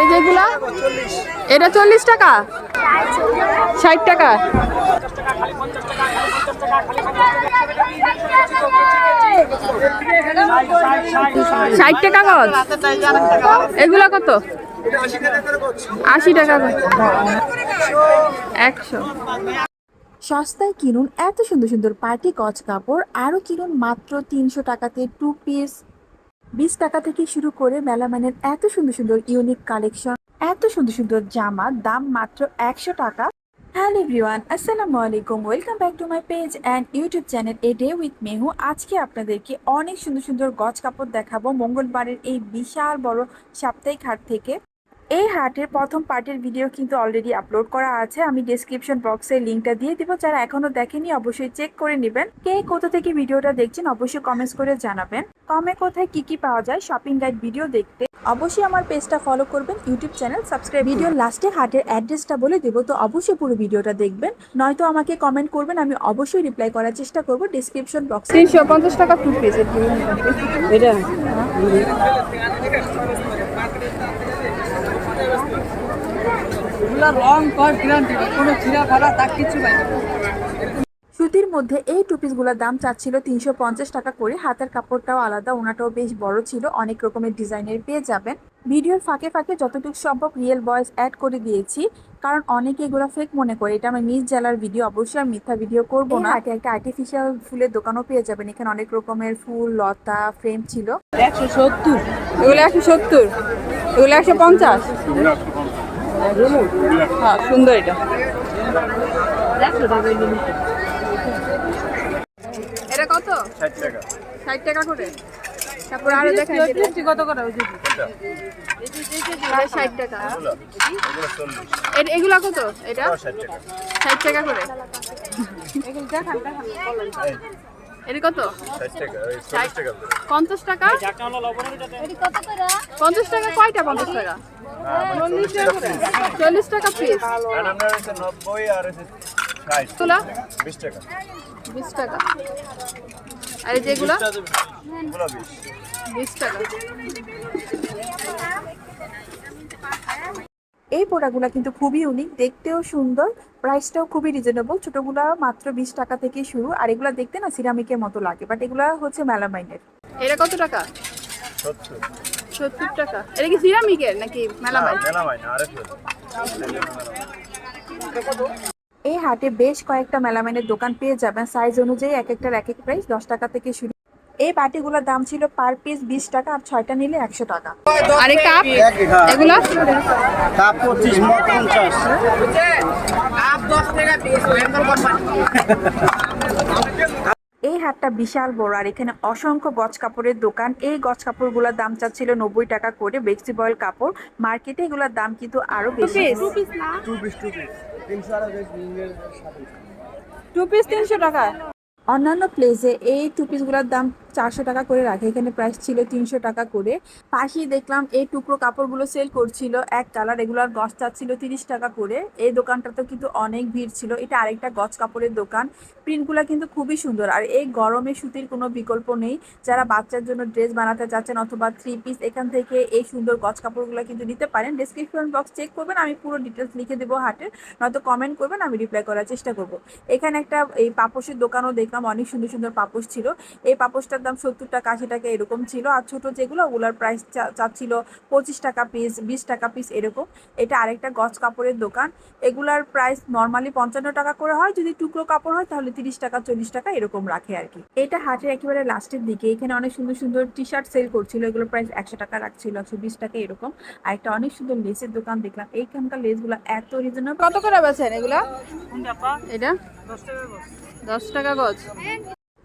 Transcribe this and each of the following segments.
এই যেগুলা এটা চল্লিশ টাকা? ষাট টাকা? ষাট টাকা গজ? এগুলা কত? আশি টাকা গজ। একশো। সস্তায় কিনুন এত সুন্দর সুন্দর পার্টি কচ কাপড় আরও কিনুন মাত্র তিনশো টাকাতে টু পিস বিশ টাকা থেকে শুরু করে মেলামানের এত সুন্দর সুন্দর ইউনিক কালেকশন এত সুন্দর সুন্দর জামা, দাম মাত্র একশো টাকা। হ্যালো এভরিওয়ান আসসালামু আলাইকুম। Welcome back to my page and YouTube channel a day with Mehu আজকে আপনাদেরকে অনেক সুন্দর সুন্দর গজ কাপড় দেখাবো মঙ্গলবারের এই বিশাল বড় সাপ্তাহিক হাট থেকে। এই হাটের প্রথম পার্টের ভিডিও কিন্তু অলরেডি আপলোড করা আছে। আমি ডেসক্রিপশন বক্সে লিঙ্কটা দিয়ে দিব। যারা এখনও দেখেনি অবশ্যই চেক করে নেবেন। কে কোথা থেকে ভিডিওটা দেখছেন অবশ্যই কমেন্টস করে জানাবেন। কমে কোথায় কি কি পাওয়া যায় শপিং গাইড ভিডিও দেখতে। অবশ্যই আমার পেজটা ফলো করবেন ইউটিউব চ্যানেল সাবস্ক্রাইব ভিডিও লাস্টে হাটের অ্যাড্রেসটা বলে দেবো তো অবশ্যই পুরো ভিডিওটা দেখবেন। নয়তো আমাকে কমেন্ট করবেন আমি অবশ্যই রিপ্লাই করার চেষ্টা করব ডেসক্রিপশন বক্সে তিনশো পঞ্চাশ টাকা টু পিস এটা। রং কর গ্যারান্টি কোনো চিরা ফাড়া তার কিছু পাই সুতির মধ্যে এই টু পিসগুলোর দাম চাচ্ছিল তিনশো পঞ্চাশ টাকা করে। হাতের কাপড়টাও আলাদা ওনাটাও বেশ বড় ছিল। অনেক রকমের ডিজাইনের পেয়ে যাবেন। ভিডিওর ফাঁকে ফাঁকে যতটুকু সম্ভব রিয়েল ভয়েস অ্যাড করে দিয়েছি কারণ অনেকে এগুলো ফেক মনে করে। এটা আমার নিজ জেলার ভিডিও অবশ্যই আমি মিথ্যা ভিডিও করব না। এটা একটা আর্টিফিশিয়াল ফুলের দোকানও পেয়ে যাবেন। এখানে অনেক রকমের ফুল লতা ফ্রেম ছিল। একশো সত্তর। এগুলো একশো সত্তর। এগুলো একশো পঞ্চাশ। হ্যাঁ সুন্দর এটা। এটা কত? ষাট টাকা। ষাট টাকা করে? তারপর আরও দেখেন যেটা- কত করা এটা? ষাট টাকা। এগুলো? এগুলো এগুলা কত? এটা? ষাট টাকা করে। এই, এটা কত। পঞ্চাশ টাকা কত করে পঞ্চাশ টাকা? কয়টা পঞ্চাশ টাকা? চল্লিশ টাকা পিস তোলা? বিশ টাকা। বিশ টাকা। আর এই যেগুলো বিশ। টাকা। এই পোড়াগুলো কিন্তু খুবই ইউনিক দেখতেও সুন্দর। প্রাইসটাও খুবই রিজনেবল ছোটগুলো মাত্র বিশ টাকা থেকে শুরু। আর এগুলো দেখতে না সিরামিকের মতো লাগে বাট এগুলো হচ্ছে মেলামাইনের এটা কত টাকা? সত্তর টাকা। এটা কি সিরামিকের নাকি মেলামাই মেলা হয় এই হাটে বেশ কয়েকটা মেলামাইনের দোকান পেয়ে যাবেন। সাইজ অনুযায়ী এক একটার এক এক প্রাইস দশ টাকা থেকে শুরু এই বাটিগুলোর দাম ছিল পার পিস বিশ টাকা আর ছয়টা নিলে একশো টাকা। আর এই কাপ এগুলা? কাপ পঁচিশ পঞ্চাশ এই হাটটা বিশাল বড় আর এখানে অসংখ্য গজ কাপড়ের দোকান। এই গজ কাপড়গুলোর দাম চাচ্ছিল নব্বই টাকা করে বেক্সি বয়েল কাপড়। মার্কেটে এগুলোর দাম কিন্তু আরও বেশি। টু পিস টু তিনশো টু পিস তিনশো টাকা? অন্যান্য প্লেসে এই টু পিসগুলোর দাম চারশো টাকা করে রাখে। এখানে প্রাইস ছিল তিনশো টাকা করে। পাশেই দেখলাম এই টুকরো কাপড়গুলো সেল করছিল। এক কালার এগুলোর গছ চাচ্ছিল তিরিশ টাকা করে। এই দোকানটাতেও কিন্তু অনেক ভিড় ছিল। এটা আরেকটা গছ কাপড়ের দোকান। প্রিন্টগুলো কিন্তু খুবই সুন্দর। আর এই গরমে সুতির কোনো বিকল্প নেই। যারা বাচ্চার জন্য ড্রেস বানাতে চাচ্ছেন অথবা থ্রি পিস এখান থেকে এই সুন্দর গছ কাপড়গুলো কিন্তু নিতে পারেন। ডিসক্রিপশন বক্স চেক করবেন। আমি পুরো ডিটেলস লিখে দেবো হাটের নয়তো কমেন্ট করবেন, আমি রিপ্লাই করার চেষ্টা করব। এখানে একটা এই পাপোশের দোকানও দেখলাম। অনেক সুন্দর সুন্দর পাপোশ ছিল। এই পাপোশটার দাম সত্তর টাকা আশি টাকা এরকম ছিল। আর ছোট যেগুলো ওগুলোর প্রাইস চাচ্ছিল পঁচিশ টাকা পিস বিশ টাকা পিস এরকম। এটা আরেকটা গজ কাপড়ের দোকান। এগুলার প্রাইস নর্মালি পঞ্চান্ন টাকা করে হয়। যদি টুকরো কাপড় হয় তাহলে তিরিশ টাকা চল্লিশ টাকা এরকম রাখে আর কি। এটা হাটের একেবারে লাস্টের দিকে। এখানে অনেক সুন্দর সুন্দর টি শার্ট সেল করছিল। এগুলো প্রাইস একশো টাকা রাখছিল একশো বিশ টাকা এরকম। আর একটা অনেক সুন্দর লেসের দোকান দেখলাম। এইখানকার লেসগুলো এত রিজনেবল কত করে বেছেন এগুলা? এটা দশ টাকা গজ।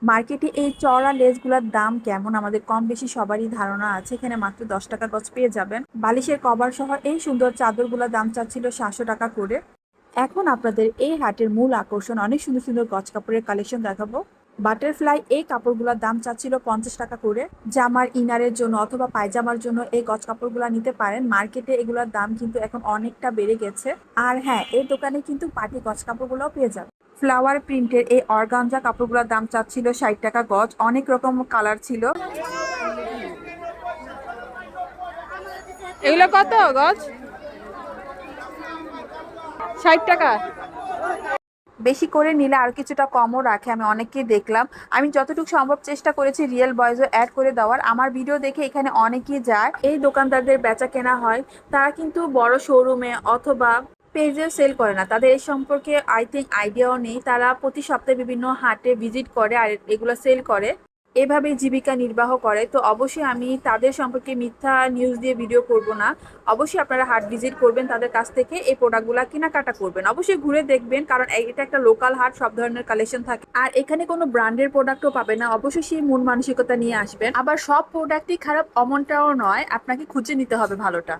মার্কেটে এই চড়া লেসগুলোর দাম কেমন? আমাদের কম বেশি সবারই ধারণা আছে। এখানে মাত্র দশ টাকা গজ পেয়ে যাবেন। বালিশের কভার সহ এই সুন্দর চাদরগুলোর দাম চাচ্ছিল সাতশো টাকা করে। এখন আপনাদের এই হাটের মূল আকর্ষণ, অনেক সুন্দর সুন্দর গজ কাপড়ের কালেকশন দেখাবো। বাটারফ্লাই এই কাপড়গুলোর দাম চাচ্ছিল পঞ্চাশ টাকা করে। জামার ইনারের জন্য অথবা পায়জামার জন্য এই গজ কাপড়গুলো নিতে পারেন। মার্কেটে এগুলোর দাম কিন্তু এখন অনেকটা বেড়ে গেছে। আর হ্যাঁ এই দোকানে কিন্তু পার্টি গজ কাপড়গুলোও পেয়ে যাবে ফ্লাওয়ার প্রিন্টের এই অর্গানজা কাপড়গুলোর দাম চাচ্ছিল ষাট টাকা গজ। অনেক রকম কালার ছিল। এগুলো কত গজ? ষাট টাকা। বেশি করে নিলে আর কিছুটা কমও রাখে আমি অনেককেই দেখলাম। আমি যতটুকু সম্ভব চেষ্টা করেছি রিয়েল বয়েজও অ্যাড করে দেওয়ার। আমার ভিডিও দেখে এখানে অনেকেই যায়। এই দোকানদারদের বেচা কেনা হয় তারা কিন্তু বড় শোরুমে অথবা পেজে সেল করে না। তাদের এই সম্পর্কে আই থিঙ্ক আইডিয়াও নেই। তারা প্রতি সপ্তাহে বিভিন্ন হাটে ভিজিট করে আর এগুলো সেল করে। এভাবে জীবিকা নির্বাহ করে। তো অবশ্যই আমি তাদের সম্পর্কে মিথ্যা নিউজ দিয়ে ভিডিও করব না। অবশ্যই আপনারা হাট ভিজিট করবেন, তাদের কাছ থেকে এই প্রোডাক্টগুলো কেনাকাটা করবেন। অবশ্যই ঘুরে দেখবেন, কারণ এটা একটা লোকাল হাট, সব ধরনের কালেকশন থাকে। আর এখানে কোনো ব্র্যান্ডের প্রোডাক্টও পাবে না। অবশ্যই সেই মন মানসিকতা নিয়ে আসবেন। আবার সব প্রোডাক্টই খারাপ, অমনটাও নয়। আপনাকে খুঁজে নিতে হবে ভালোটা।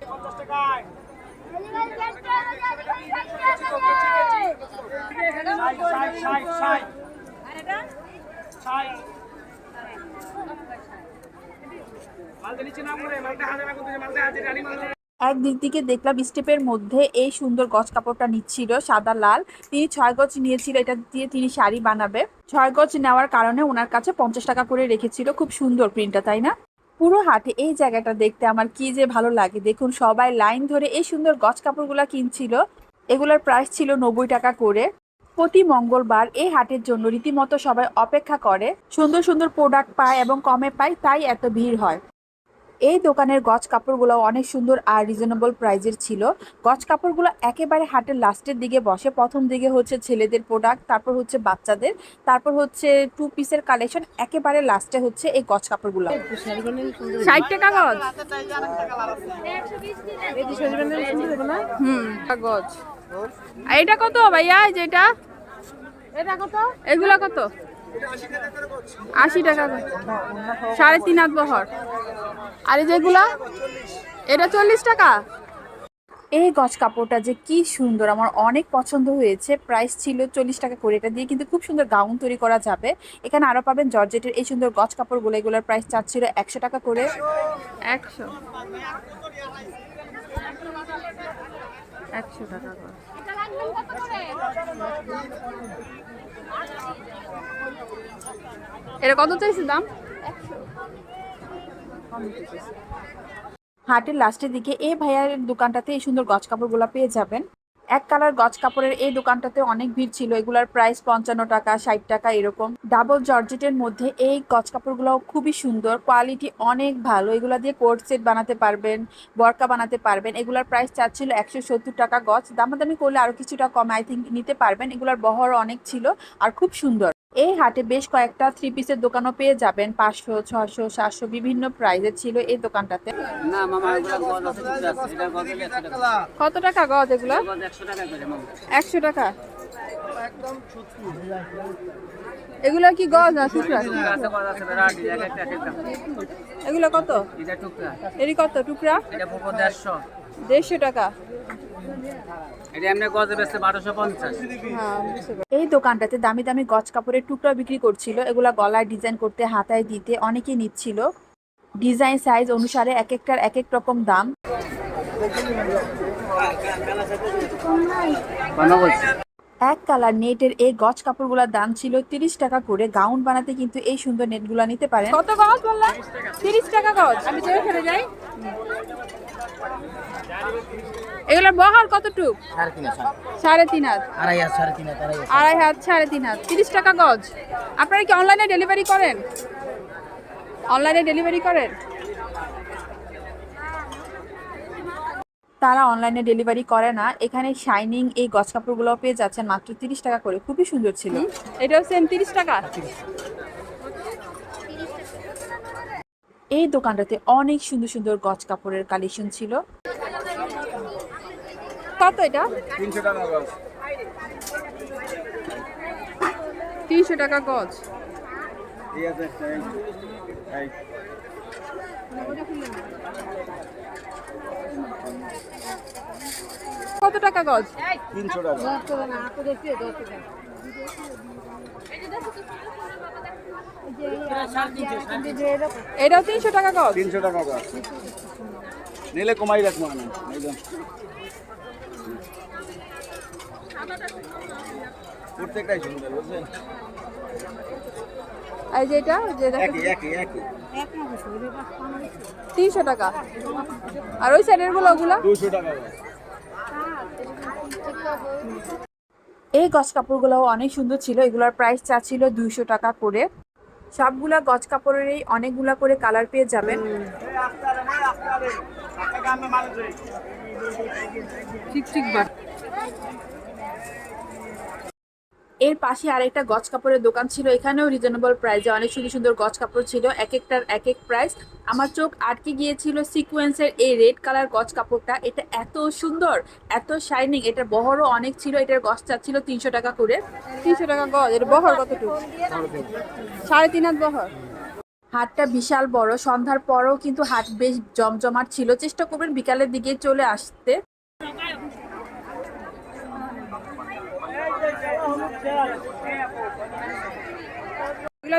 এক দিক থেকে দেখলাম স্টেপের মধ্যে এই সুন্দর গজ কাপড়টা নিচ্ছিল সাদা লাল। তিনি ছয় গজ নিয়েছিল এটা দিয়ে তিনি শাড়ি বানাবে। ছয় গজ নেওয়ার কারণে ওনার কাছে পঞ্চাশ টাকা করে রেখেছিল খুব সুন্দর প্রিন্টটা তাই না? পুরো হাটে এই জায়গাটা দেখতে আমার কি যে ভালো লাগে। দেখুন, সবাই লাইন ধরে এই সুন্দর গজ কাপড়গুলা কিনছিল। এগুলোর প্রাইস ছিল নব্বই টাকা করে। প্রতি মঙ্গলবার এই হাটের জন্য রীতিমতো সবাই অপেক্ষা করে। সুন্দর সুন্দর প্রোডাক্ট পায় এবং কমে পায়, তাই এত ভিড় হয়। এই দোকানের গজ কাপড়গুলো অনেক সুন্দর আর রিজনেবল প্রাইজের ছিল। গজ কাপড়গুলো একেবারে হাটের লাস্টের দিকে বসে। প্রথম দিকে হচ্ছে ছেলেদের প্রোডাক্ট তারপর হচ্ছে বাচ্চাদের তারপর হচ্ছে টু পিসের কালেকশন একেবারে লাস্টে হচ্ছে এই গজ কাপড়গুলো। ষাট টাকা গজ হুম গজ এটা কত ভাইয়া যেটা এটা কত? এগুলা কত? আশি টাকা সাড়ে তিন হাত বহর। আর এই যেগুলা এটা চল্লিশ টাকা? এই গজ কাপড়টা যে কি সুন্দর আমার অনেক পছন্দ হয়েছে। প্রাইস ছিল চল্লিশ টাকা করে। এটা দিয়ে কিন্তু খুব সুন্দর গাউন তৈরি করা যাবে। এখানে আরও পাবেন জর্জেটের এই সুন্দর গজ কাপড়গুলো। এগুলোর প্রাইস চাচ্ছিল একশো টাকা করে। একশো। একশো টাকা করে। এটা কত চাইছে দাম? হাটের লাস্টের দিকে এ ভাইয়ার দোকানটাতে এই সুন্দর গজ কাপড়গুলো পেয়ে যাবেন। এক কালার গজ কাপড়ের এই দোকানটাতে অনেক ভিড় ছিল। এগুলার প্রাইস পঞ্চান্ন টাকা, ষাট টাকা এরকম। ডাবল জর্জেটের মধ্যে এই গজ কাপড়গুলো খুবই সুন্দর, কোয়ালিটি অনেক ভালো। এগুলা দিয়ে কোর্ট সেট বানাতে পারবেন, বরকা বানাতে পারবেন। এগুলার প্রাইস চাচ্ছিল একশো সত্তর টাকা গজ। দামাদামি করলে আরও কিছুটা কম, আই থিঙ্ক, নিতে পারবেন। এগুলার বহর অনেক ছিল আর খুব সুন্দর। এই হাটে বেশ কয়েকটা থ্রি পিসের দোকানও পেয়ে যাবেন। পাঁচশো ছশো সাতশো বিভিন্ন প্রাইজের ছিল এই দোকানটাতে। কত টাকা গজ এগুলো? একশো টাকা এগুলো কি গজ না টুকরা? এগুলো কত? এটা টুকরা। এরই কত টুকরা? দেড়শো টাকা। হ্যাঁ। এই দোকানটাতে দামি দামি গজ কাপড়ের টুকরা বিক্রি করছিল এগুলা গলায় ডিজাইন করতে হাতায় দিতে অনেকেই নিচ্ছিল। ডিজাইন সাইজ অনুসারে এক একটার এক এক রকম দাম। এক কালার নেটের এই গজ কাপড়গুলোর দাম ছিল তিরিশ টাকা করে। গাউন বানাতে কিন্তু এই সুন্দর নেটগুলো নিতে পারেন। কত গজ বললাম? তিরিশ টাকা গজ। আমি যাই। এগুলোর বহর কতটুক? সাড়ে তিন হাত। আড়াই হাজার সাড়ে তিন হাজার আড়াই হাত। সাড়ে তিন হাত। তিরিশ টাকা গজ। আপনারা কি অনলাইনে ডেলিভারি করেন? অনলাইনে ডেলিভারি করেন? তারা অনলাইনে ডেলিভারি করে না। এখানে শাইনিং এই গজ কাপড়গুলো পেয়ে যাচ্ছেন মাত্র তিরিশ টাকা করে। খুবই সুন্দর ছিল। এটাও সেম তিরিশ টাকা? এই দোকানটাতে অনেক সুন্দর সুন্দর গজ কাপড়ের কালেকশন ছিল। কত এটা? তিনশো টাকা গজ। তিনশো টাকা গজ। কত টাকা গজ? তিনশো টাকা। এটাও তিনশো টাকা গজ? তিনশো টাকা গজ। নিলে কমাই রাখব আমি প্রত্যেকটাই সুন্দর বুঝছেন? এই যে তিনশো টাকা। আর ওই সাইডেরগুলো ওগুলো? দুশো টাকা এই গজ কাপড়গুলোও অনেক সুন্দর ছিল। এগুলোর প্রাইস চা ছিল দুইশো টাকা করে। সবগুলা গজ কাপড়েরই অনেকগুলা করে কালার পেয়ে যাবেন। এর পাশে আরেকটা গজ কাপড়ের দোকান ছিল এখানেও রিজনেবল প্রাইসে অনেক সুন্দর সুন্দর গজ কাপড় ছিল, এক একটার এক এক প্রাইস আমার চোখ আটকে গিয়েছিল সিকোয়েন্সের এই রেড কালার গজ কাপড়টা। এটা এত সুন্দর, এত শাইনিং এটার বহরও অনেক ছিল, এটার গজ চাচ্ছিল তিনশো টাকা করে। তিনশো টাকা গজ এটা বহর কতটুকু? সাড়ে তিন হাত বহর। হাটটা বিশাল বড়। সন্ধ্যার পরও কিন্তু হাট বেশ জমজমাট ছিল। চেষ্টা করবেন বিকালের দিকে চলে আসতে।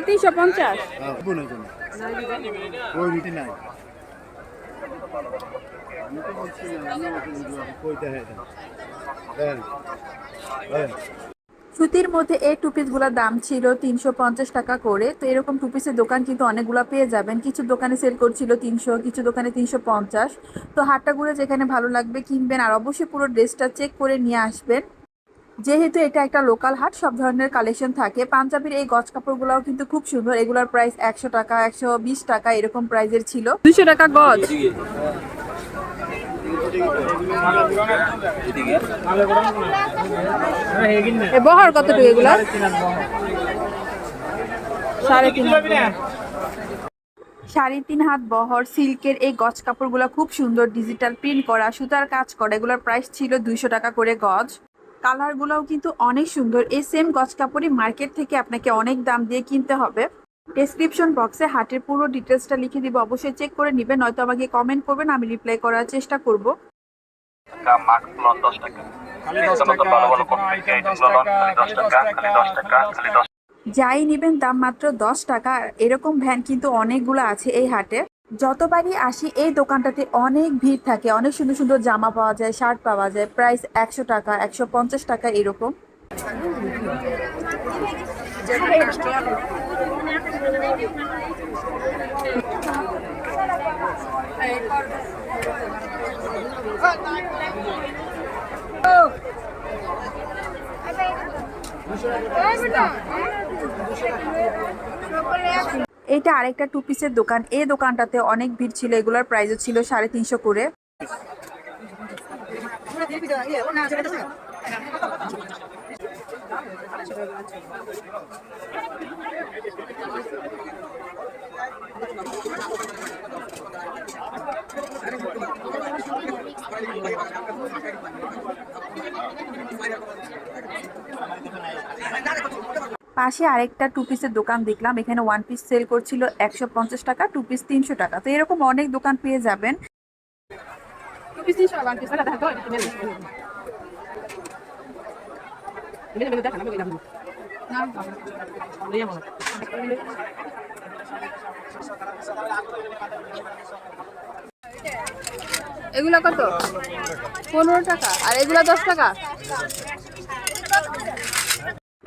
তিনশো পঞ্চাশ? হয়। সুতির মধ্যে এই টু পিসগুলোর দাম ছিল তিনশো পঞ্চাশ টাকা করে। তো এরকম টু পিসের দোকান কিন্তু অনেকগুলো পেয়ে যাবেন। কিছু দোকানে সেল করছিল তিনশো, কিছু দোকানে তিনশো পঞ্চাশ। তো হাটটা ঘুরে যেখানে ভালো লাগবে কিনবেন আর অবশ্যই পুরো ড্রেসটা চেক করে নিয়ে আসবেন। যেহেতু এটা একটা লোকাল হাট, সব ধরনের কালেকশন থাকে। পাঞ্জাবির এই গজ কাপড়গুলোও কিন্তু খুব সুন্দর। এগুলোর প্রাইস একশো টাকা, একশো বিশ টাকা এরকম প্রাইসের ছিল। দুশো টাকা গজ? বহর কতটুকু এগুলা? সাড়ে তিন হাত বহর। সাড়ে তিন হাত বহর সিল্কের এই গজ কাপড়গুলো খুব সুন্দর ডিজিটাল প্রিন্ট করা সুতার কাজ করা এগুলোর প্রাইস ছিল দুইশো টাকা করে গজ। কালারগুলোও কিন্তু অনেক সুন্দর এই সেম গজ কাপড়ই মার্কেট থেকে আপনাকে অনেক দাম দিয়ে কিনতে হবে। ডেসক্রিপশন বক্সে হাটের পুরো ডিটেলসটা লিখে দিব। অবশ্যই চেক করে নেবেন নয়তো আমাকে কমেন্ট করবেন আমি রিপ্লাই করার চেষ্টা করব। যাই নেবেন দাম মাত্র দশ টাকা। এরকম ভ্যান কিন্তু অনেকগুলো আছে এই হাটে। যতবারই আসি এই দোকানটাতে অনেক ভিড় থাকে। অনেক সুন্দর সুন্দর জামা পাওয়া যায় শার্ট পাওয়া যায়। প্রাইস একশো টাকা একশো পঞ্চাশ টাকা এরকম। এটা আরেকটা টু পিসের দোকান। এই দোকানটাতে অনেক ভিড় ছিল, এগুলোর প্রাইসও ছিল সাড়ে তিনশো করে। পাশে আরেকটা টু পিসের দোকান দেখলাম। এখানে ওয়ান পিস সেল করছিল একশো পঞ্চাশ টাকা টু পিস তিনশো টাকা। তো এরকম অনেক দোকান পেয়ে যাবেন। এগুলো কত? পনেরো টাকা। আর এগুলো দশ টাকা?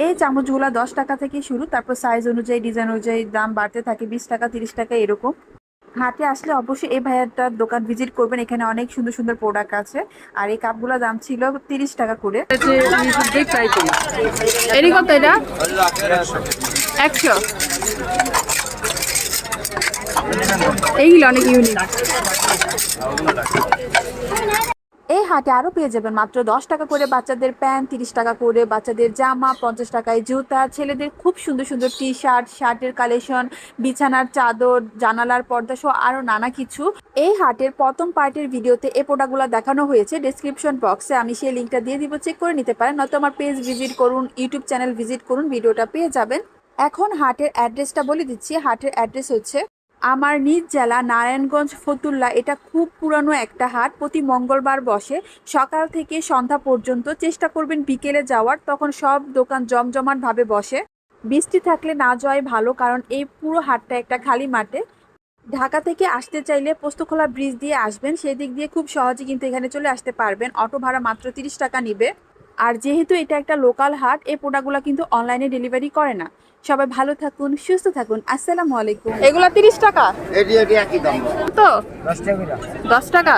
এই চামচগুলো দশ টাকা থেকে শুরু, তারপর সাইজ অনুযায়ী ডিজাইন অনুযায়ী দাম বাড়তে থাকে, বিশ টাকা, তিরিশ টাকা, এরকম। হাটে আসলে অবশ্যই এই ভাইয়াটার দোকান ভিজিট করবেন। এখানে অনেক সুন্দর সুন্দর প্রোডাক্ট আছে। আর এই কাপগুলোর দাম ছিল তিরিশ টাকা করে। কত এটা? এইগুলো অনেক ইউনিক এই হাটে আরও পেয়ে যাবেন মাত্র দশ টাকা করে বাচ্চাদের প্যান্ট, তিরিশ টাকা করে বাচ্চাদের জামা, পঞ্চাশ টাকায় জুতা, ছেলেদের খুব সুন্দর সুন্দর টি শার্ট শার্টের কালেকশন বিছানার চাদর, জানালার পর্দা সহ আরও নানা কিছু। এই হাটের প্রথম পার্টের ভিডিওতে এই প্রোডাক্টগুলো দেখানো হয়েছে। ডেসক্রিপশন বক্সে আমি সেই লিঙ্কটা দিয়ে দিব চেক করে নিতে পারেন। নয়তো আমার পেজ ভিজিট করুন ইউটিউব চ্যানেল ভিজিট করুন, ভিডিওটা পেয়ে যাবেন। এখন হাটের অ্যাড্রেসটা বলে দিচ্ছি। হাটের অ্যাড্রেস হচ্ছে আমার নিজ জেলা নারায়ণগঞ্জ ফতুল্লা, এটা খুব পুরানো একটা হাট। প্রতি মঙ্গলবার বসে সকাল থেকে সন্ধ্যা পর্যন্ত চেষ্টা করবেন বিকেলে যাওয়ার, তখন সব দোকান জমজমাটভাবে বসে। বৃষ্টি থাকলে না যাওয়াই ভালো, কারণ এই পুরো হাটটা একটা খালি মাঠে। ঢাকা থেকে আসতে চাইলে পোস্তখোলা ব্রিজ দিয়ে আসবেন, সেই দিক দিয়ে খুব সহজে কিন্তু এখানে চলে আসতে পারবেন। অটো ভাড়া মাত্র তিরিশ টাকা নিবে। আর যেহেতু এটা একটা লোকাল হাট, এই প্রোডাক্টগুলো কিন্তু অনলাইনে ডেলিভারি করে না। সবাই ভালো থাকুন সুস্থ থাকুন। আসসালামু আলাইকুম। এগুলা তিরিশ টাকা? এটি এটি একই দাম। তো? দশ টাকা। দশ টাকা?